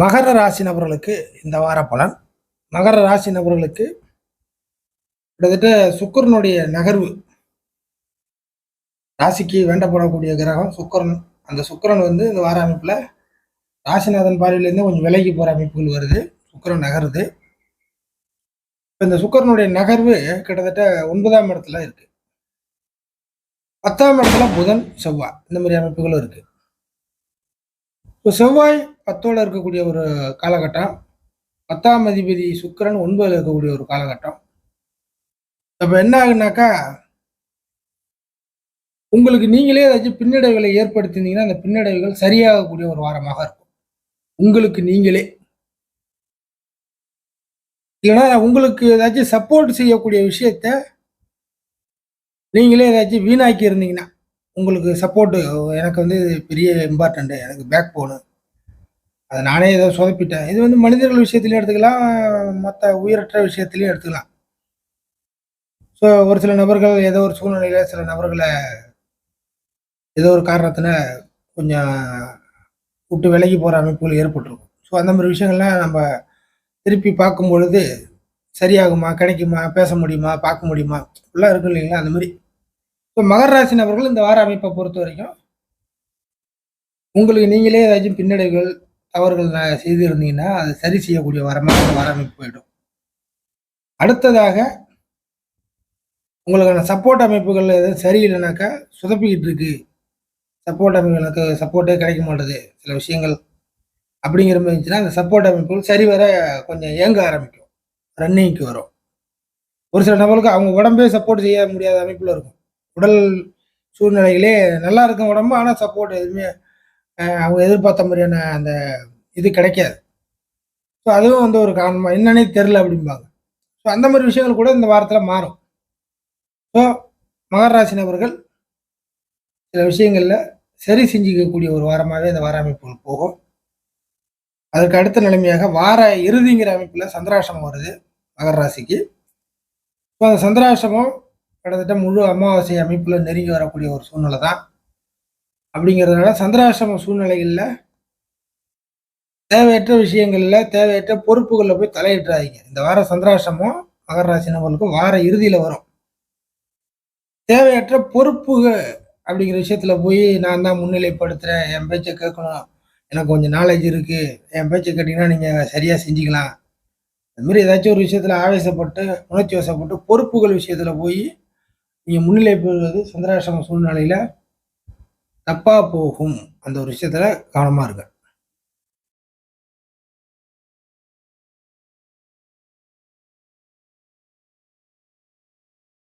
மகர ராசி நபர்களுக்கு இந்த வார பலன். மகர ராசி நபர்களுக்கு கிட்டத்தட்ட சுக்கிரனுடைய நகர்வு. ராசிக்கு வேண்டப்படக்கூடிய கிரகம் சுக்கரன். அந்த சுக்கிரன் வந்து இந்த வார அமைப்பில் ராசிநாதன் பார்வையிலேருந்து கொஞ்சம் விலகி போகிற அமைப்புகள் வருது. சுக்கரன் நகருது. இப்போ இந்த சுக்கரனுடைய நகர்வு கிட்டத்தட்ட ஒன்பதாம் இடத்துல இருக்குது பத்தாம் இடத்துல புதன் செவ்வாய் இந்த மாதிரி அமைப்புகளும் இருக்குது இப்போ செவ்வாய் பத்தோடு இருக்கக்கூடிய ஒரு காலகட்டம் பத்தாம் அதிபதி சுக்கிரன் ஒன்பதில் இருக்கக்கூடிய ஒரு காலகட்டம். அப்போ என்ன ஆகுனாக்கா உங்களுக்கு நீங்களே ஏதாச்சும் பின்னடைவுகளை ஏற்படுத்தியிருந்தீங்கன்னா அந்த பின்னடைவுகள் சரியாகக்கூடிய ஒரு வாரமாக இருக்கும். உங்களுக்கு நீங்களே. இல்லைன்னா உங்களுக்கு ஏதாச்சும் சப்போர்ட் செய்யக்கூடிய விஷயத்த நீங்களே ஏதாச்சும் வீணாக்கி இருந்தீங்கன்னா உங்களுக்கு சப்போர்ட்டு எனக்கு வந்து இது பெரிய இம்பார்ட்டண்ட்டு எனக்கு பேக் போனு அதை நானே ஏதோ சொதப்பிட்டேன். இது வந்து மனிதர்கள் விஷயத்துலையும் எடுத்துக்கலாம் மற்ற உயிரற்ற விஷயத்துலையும் எடுத்துக்கலாம். ஸோ ஒரு சில நபர்கள் ஏதோ ஒரு சூழ்நிலையில் சில நபர்களை ஏதோ ஒரு காரணத்தின கொஞ்சம் விட்டு விலகி போகிற அமைப்புகள் ஏற்பட்டிருக்கும். ஸோ அந்த மாதிரி விஷயங்கள்லாம் நம்ம திருப்பி பார்க்கும் பொழுது சரியாகுமா கிடைக்குமா பேச முடியுமா பார்க்க முடியுமா? இப்படிலாம் இருக்கும் இல்லைங்களா? அந்த மாதிரி இப்போ மகர ராசி நபர்கள் இந்த வார அமைப்பை பொறுத்த வரைக்கும் உங்களுக்கு நீங்களே ஏதாச்சும் பின்னடைவுகள் தவறுகள் செய்து செய்திருந்தீங்கன்னா அதை சரி செய்யக்கூடிய வாரமாக வார அமைப்பு போயிடும். அடுத்ததாக உங்களுக்கான சப்போர்ட் அமைப்புகள் எதுவும் சரியில்லைனாக்கா சுதப்பிக்கிட்டு இருக்கு. சப்போர்ட் அமைப்புகளுக்கு சப்போர்ட்டே கிடைக்க மாட்டுது. சில விஷயங்கள் அப்படிங்கிற மாதிரி இருந்துச்சுன்னா அந்த சப்போர்ட் அமைப்புகள் சரி வர கொஞ்சம் இயங்க ஆரம்பிக்கும். ரன்னிங்க்கு வரும். ஒரு சில நபர்களுக்கு அவங்க உடம்பே சப்போர்ட் செய்ய முடியாத அமைப்பில் இருக்கும். உடல் சூழ்நிலைகளே நல்லா இருக்கும் உடம்பு ஆனால் சப்போர்ட் எதுவுமே அவங்க எதிர்பார்த்த மாதிரியான அந்த இது கிடைக்காது. ஸோ அதுவும் வந்து ஒரு காரணமாக என்னன்னே தெரில அப்படிம்பாங்க. ஸோ அந்த மாதிரி விஷயங்கள் கூட இந்த வாரத்தில் மாறும். ஸோ மகராசி நபர்கள் சில விஷயங்களில் சரி செஞ்சுக்கக்கூடிய ஒரு வாரமாகவே இந்த வார அமைப்புகள் போகும். அதற்கு அடுத்த நிலைமையாக வார இறுதிங்கிற அமைப்பில் சந்திராஷ்டமம் வருது மகர ராசிக்கு. ஸோ அந்த சந்திராஷ்டமம் கிட்டத்தட்ட முழு அமாவாசை அமைப்பில் நெருங்கி வரக்கூடிய ஒரு சூழ்நிலை தான் அப்படிங்கிறதுனால சந்திராசிரம சூழ்நிலைகளில் தேவையற்ற விஷயங்களில் தேவையற்ற பொறுப்புகளில் போய் தலையிட்டுறாதீங்க. இந்த வார சந்திராசிரமம் மகர ராசி நபர்களுக்கு வார இறுதியில் வரும். தேவையற்ற பொறுப்புகள் அப்படிங்கிற விஷயத்தில் போய் நான் தான் முன்னிலைப்படுத்துகிறேன் என் பேச்சை கேட்கணும். எனக்கு கொஞ்சம் நாலேஜ் இருக்குது என் பேச்சை கேட்டிங்கன்னா நீங்கள் சரியாக செஞ்சுக்கலாம். அது மாதிரி ஏதாச்சும் ஒரு விஷயத்தில் ஆவேசப்பட்டு உணர்ச்சி வசப்பட்டு பொறுப்புகள் விஷயத்தில் போய் நீங்கள் முன்னிலை பெறுவது சந்திராசிரம சூழ்நிலையில் தப்பாக போகும் அந்த ஒரு விஷயத்தில் கவனமாக இருங்க.